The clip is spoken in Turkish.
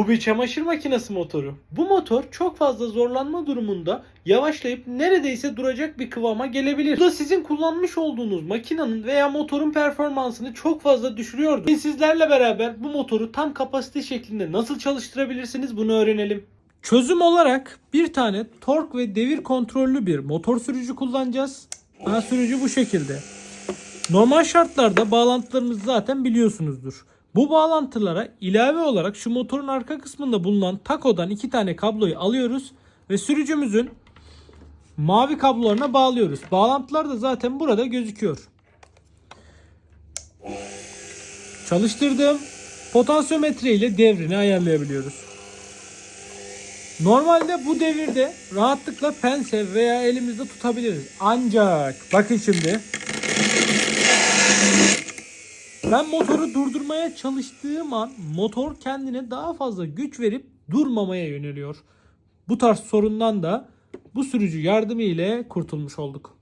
Bu bir çamaşır makinesi motoru. Bu motor çok fazla zorlanma durumunda yavaşlayıp neredeyse duracak bir kıvama gelebilir. Bu da sizin kullanmış olduğunuz makinenin veya motorun performansını çok fazla düşürüyordu. Bugün sizlerle beraber bu motoru tam kapasite şeklinde nasıl çalıştırabilirsiniz bunu öğrenelim. Çözüm olarak bir tane tork ve devir kontrollü bir motor sürücü kullanacağız. Ana sürücü bu şekilde. Normal şartlarda bağlantılarımızı zaten biliyorsunuzdur. Bu bağlantılara ilave olarak şu motorun arka kısmında bulunan takodan iki tane kabloyu alıyoruz ve sürücümüzün mavi kablolarına bağlıyoruz. Bağlantılar da zaten burada gözüküyor. Çalıştırdım. Potansiyometre ile devrini ayarlayabiliyoruz. Normalde bu devirde rahatlıkla pense veya elimizde tutabiliriz. Ancak bakın şimdi ben motoru durdurmaya çalıştığım an motor kendine daha fazla güç verip durmamaya yöneliyor. Bu tarz sorundan da bu sürücü yardımı ile kurtulmuş olduk.